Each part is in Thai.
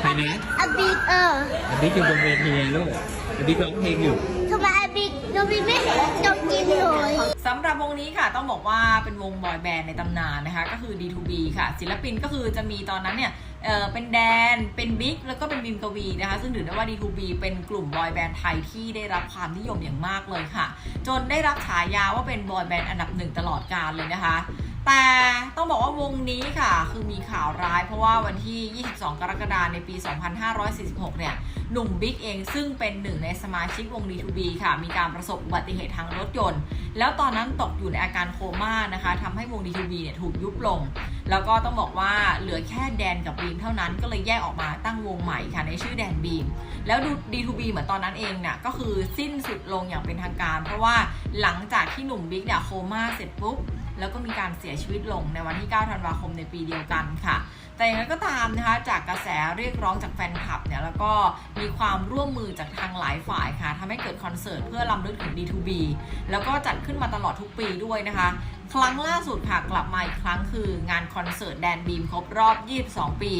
ใครนะอาบิ๊กเอออบิ๊กอยู่บนเวทีลูกอบิ๊กร้องเพลงอยู่ทำไมอาบิ๊กน้องบิ๊กไม่เห็นจงกินเลยสำหรับวงนี้ค่ะต้องบอกว่าเป็นวงบอยแบนด์ในตำนานนะคะ ก็คือ D2B ค่ะ ศิลปินก็คือจะมีตอนนั้นเนี่ยเออเป็นแดน เป็นบิ๊ก แล้วก็เป็นบิมกวีนะคะ ซึ่งถือได้ว่า D2B เป็นกลุ่มบอยแบนด์ไทยที่ได้รับความนิยมอย่างมากเลยค่ะ จนได้รับฉายาว่าเป็นบอยแบนด์อันดับหนึ่งตลอดกาลเลยนะคะ แต่ต้องบอกว่าวงนี้ค่ะ คือมีข่าวร้ายเพราะว่าวันที่ 22 กรกฎาคมในปี 2546 เนี่ย หนุ่มบิ๊กเองซึ่งเป็นหนึ่งในสมาชิกวง D2B ค่ะ มีการประสบอุบัติเหตุทางรถยนต์ แล้วตอนนั้นตกอยู่ในอาการโคม่านะคะทำให้วง D2B เนี่ยถูกยุบลง แล้วก็ต้องบอกว่าเหลือแค่แดนกับบีมเท่านั้นก็เลยแยกออกมาตั้งวงใหม่ค่ะในชื่อแดนบีม แล้วดู D2B เหมือนตอนนั้นเองเนี่ยก็คือสิ้นสุดลงอย่างเป็นทางการ เพราะว่าหลังจากที่หนุ่มบิ๊กเนี่ยโคม่าเสร็จปุ๊บ แล้วก็มีการเสียชีวิตลงในวันที่ 9 ธันวาคมในปีเดียวกันค่ะ แต่อย่างไรก็ตามนะคะจากกระแสเรียกร้องจากแฟนคลับเนี่ยแล้วก็มีความร่วมมือจากทางหลายฝ่ายค่ะทำให้เกิดคอนเสิร์ตเพื่อลำลึกถึง D2B แล้วก็จัดขึ้นมาตลอดทุกปีด้วยนะคะ ครั้งล่าสุดค่ะกลับมาอีกครั้งคืองานคอนเสิร์ตแดนบีมครบรอบ 22 ปี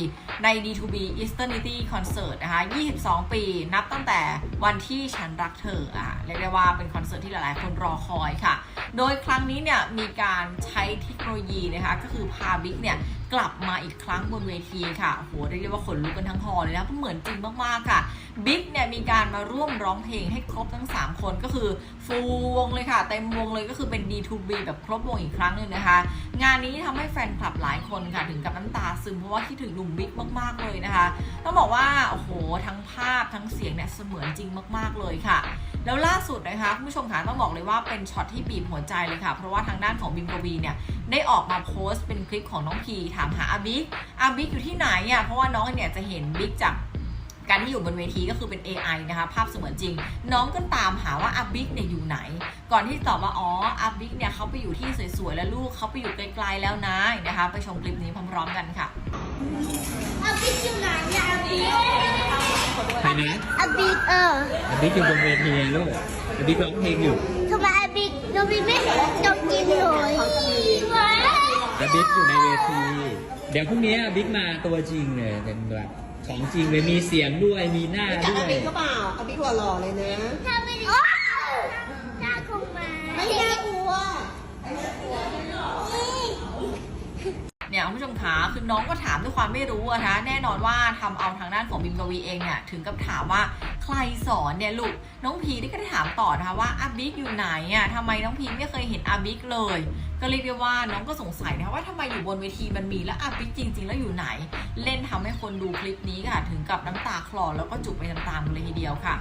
ใน D2B Eternity Concert นะคะ 22 ปีนับตั้งแต่วันที่ฉันรักเธออะเรียกได้ว่าเป็นคอนเสิร์ตที่หลายๆ คนรอคอยค่ะ โดยครั้งนี้เนี่ยมีการใช้เทคโนโลยีนะคะก็คือพาบิ๊กเนี่ยกลับมาอีกครั้งบนเวทีค่ะโหเรียกได้ว่าขนลุกกันทั้งฮอเลยนะเพราะเหมือนจริงมากๆค่ะ บิ๊กเนี่ยมีการมาร่วมร้องเพลงให้ครบทั้ง 3 คนก็คือฟูวงเลยค่ะ เต็มวงเลยก็คือเป็น D2B แบบครบวงอีกครั้งหนึ่งนะคะ งานนี้ทำให้แฟนคลับหลายคนค่ะ ถึงกับน้ำตาซึมเพราะว่าคิดถึงหนุ่มบิ๊กมาก ๆ เลยนะคะ ต้องบอกว่า โอ้โห ทั้งภาพทั้งเสียงเนี่ยเสมือนจริงมาก ๆ เลยค่ะ แล้วล่าสุดนะคะคุณผู้ชมค่ะต้องบอกเลยว่าเป็นช็อตที่บีบหัวใจเลยค่ะ เพราะว่าทางด้านของบิมกวีเนี่ยได้ออกมาโพสต์เป็นคลิปของน้องพีถามหาอาบิ๊กอาบิ๊กอยู่ที่ไหนอะเพราะว่าน้องเนี่ยจะเห็นบิ๊กจาก การที่อยู่บนเวทีก็คือเป็น AI นะคะ ภาพเสมือนจริง น้องก็ตามหาว่าอาบิ๊กเนี่ยอยู่ไหน ก่อนที่จะตอบว่าอ๋ออาบิ๊กเนี่ยเขาไปอยู่ที่สวยๆ แล้วลูกเขาไปอยู่ไกลๆแล้วนะนะคะ ไปชมคลิปนี้พร้อมๆกันค่ะอาบิ๊กอยู่ไหนเนี่ยอาบิ๊กใครนะอาบิ๊กเอออบิ๊กอยู่บนเวทีลูกอบิ๊กร้องเพลงอยู่ทำไมอาบิ๊กน้องบิ๊กไม่เห็นจงกินเลยว้าอบิ๊กอยู่ในเวที เดี๋ยวพรุ่งนี้อบิ๊กมาตัวจริงเลยเป็นแบบ ของจริงเลยมีเสียงด้วยมีหน้าแต่ด้วอายบิ๊กก็เปล่าอาบิ๊กหล่อๆเลยนะ ถ้าไม่ได้น่าคงมา ไม่น่ากลัว เนี่ยคุณ ผู้ชมขาคือน้องก็ถามด้วยความไม่รู้อะนะแน่นอนว่าทำเอาทางด้านของบิมกวีเองเนี่ยถึงกับถามว่าใครสอนเนี่ยลูกน้องพีนี่ก็ได้ถามต่อนะคะว่าอาบิ๊กอยู่ไหนอะทำไมน้องพีไม่เคยเห็นอาบิ๊กเลย ก็เรียกได้ว่าน้องก็สงสัยนะคะว่าทำไมอยู่บนเวทีมันมีแล้วอาบิ๊กจริง ๆ แล้วอยู่ไหน เล่นทำให้คนดูคลิปนี้ค่ะ ถึงกับน้ำตาคลอแล้วก็จุกไปตามๆกันเลยทีเดียวค่ะ